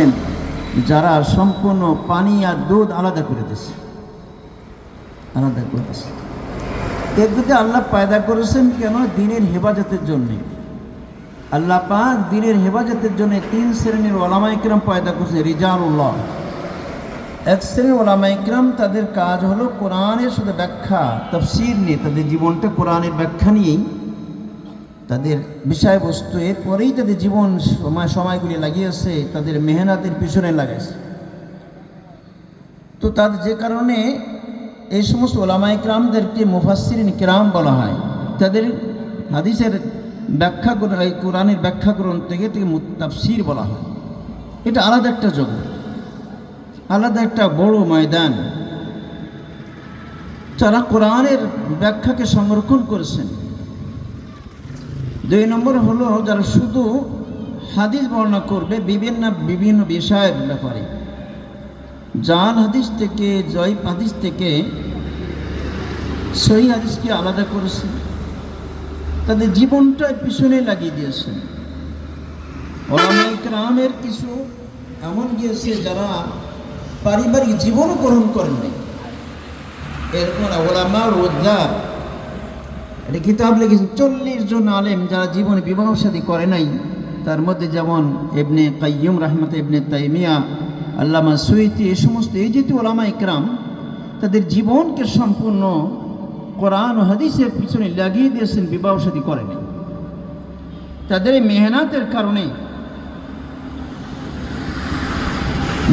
ছিলেন যারা সম্পূর্ণ পানি আর দুধ আলাদা করে দিয়েছে আলাদা করে দিয়েছে এগুলোতে আল্লাহ পায়দা করেছেন কেন? দিনের হেফাজতের জন্যে। আল্লাহ পাক দিনের হেফাজতের জন্য তিন শ্রেণির ওলামা ইকরাম পয়দা করছে রিজানুল্লাহ। এক শ্রেণির ওলামা ইকরাম তাদের কাজ হলো কোরআনের শুধু ব্যাখ্যা, তফসির নিয়ে, তাদের জীবনটা কোরআনের ব্যাখ্যা নিয়েই তাদের বিষয়বস্তু, এরপরেই তাদের জীবন সময়, সময়গুলি লাগিয়েছে, তাদের মেহনাতের পিছনে লাগাইছে। তো তাদের যে কারণে এই সমস্ত ওলামা ইকরামদেরকে মুফাসিরিন কিরাম বলা হয়। তাদের হাদিসের ব্যাখ্যা এই কোরআনের ব্যাখ্যা গ্রহণ থেকে থেকে তাফসির বলা হয়। এটা আলাদা একটা জগৎ, আলাদা একটা বড় ময়দান। যারা কোরআনের ব্যাখ্যাকে সংরক্ষণ করেছেন দুই নম্বর হলো যারা শুধু হাদিস বর্ণনা করবে বিভিন্ন বিভিন্ন বিষয়ের ব্যাপারে। জাল হাদিস থেকে জয় হাদিস থেকে, সহি হাদিসকে আলাদা করেছে। তাদের জীবনটা পিছনে লাগিয়ে দিয়েছেন ওলামাইক রামের কিছু এমন গিয়েছে যারা পারিবারিক জীবনও গ্রহণ করেননি। এরকম ওলামা রোজগার এটা কিতাব লিখেছেন চল্লিশ জন আলেম যারা জীবনে বিবাহ সাদী করে নাই, তার মধ্যে যেমন এবনে কাইয়ুম রহমত এবনে তাইমিয়া, আল্লামা সুইতি, এই সমস্ত এই যেহেতু ওলামা ইকরাম, তাদের জীবনকে সম্পূর্ণ কোরআন হাদিসের পিছনে লাগিয়ে দিয়েছেন বিবাহ সাদী করেনি তাদের এই মেহনাতের কারণে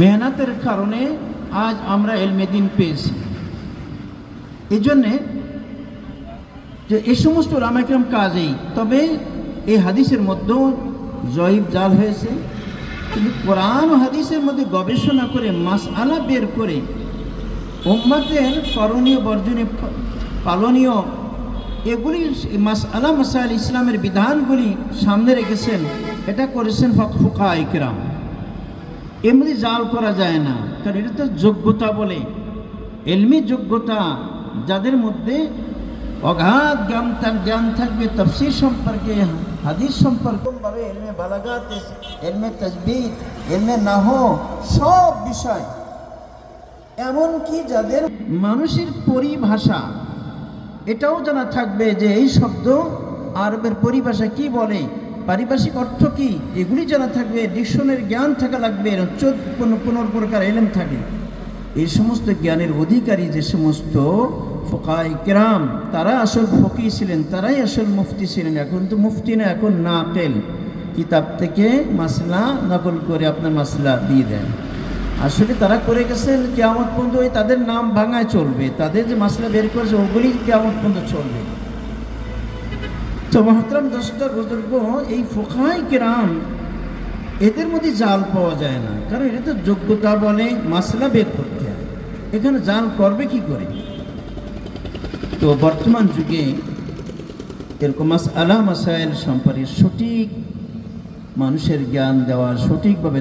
মেহনাতের কারণে আজ আমরা এলমেদিন পেয়েছি। এই জন্যে যে এই সমস্ত রামাইকরাম কাজেই, তবে এই হাদিসের মধ্যেও জয়ীব জাল হয়েছে। কিন্তু কোরআন হাদিসের মধ্যে গবেষণা করে মাস আলা বের করে উম্মাতের করণীয় বর্জনীয় পালনীয় এগুলি মাস আলা মাসাইল ইসলামের বিধানগুলি সামনে রেখেছেন। এটা করেছেন ফুকা ইকরাম এমনি জাল করা যায় না, কারণ এটা তো যোগ্যতা বলে। এলমি যোগ্যতা যাদের মধ্যে অগাধ জ্ঞান তার জ্ঞান থাকবে তফসির সম্পর্কে হাদিস সম্পর্কে। এলমে বালাগাত এলমে তজবিদ এলমে নাহ সব বিষয়। এমনকি যাদের মানুষের পরিভাষা এটাও জানা থাকবে যে এই শব্দ আরবের পরিভাষা কি বলে? পারিভাষিক অর্থ কি? এগুলি জানা থাকবে ডিকশনের জ্ঞান থাকা লাগবে চোদ্দ পনেরো প্রকার এলেম থাকে এই সমস্ত জ্ঞানের অধিকারী যে সমস্ত ফোকাই কেরাম, তারা আসল ফকি ছিলেন, তারাই আসল মুফতি ছিলেন। এখন তো মুফতি না, এখন না নাকেল। কিতাব থেকে মাসলা নকল করে আপনার মাসলা দিয়ে দেন। আসলে তারা করে গেছেন কেমন পর্যন্ত ওই তাদের নাম ভাঙায় চলবে। তাদের যে মাসলা বের করেছে, ওগুলি কেমন পর্যন্ত চলবে। তো মহতরম দশটা বুজুর্গ এই ফোকাই কেরাম, এদের মধ্যে জাল পাওয়া যায় না। কারণ এটা তো যোগ্যতা বলে মাসলা বের করতে হয়। এখানে জাল করবে কি করে? তো বর্তমান যুগে এরকম আলা মাসাইল সম্পর্কে সঠিক মানুষের জ্ঞান দেওয়া সঠিকভাবে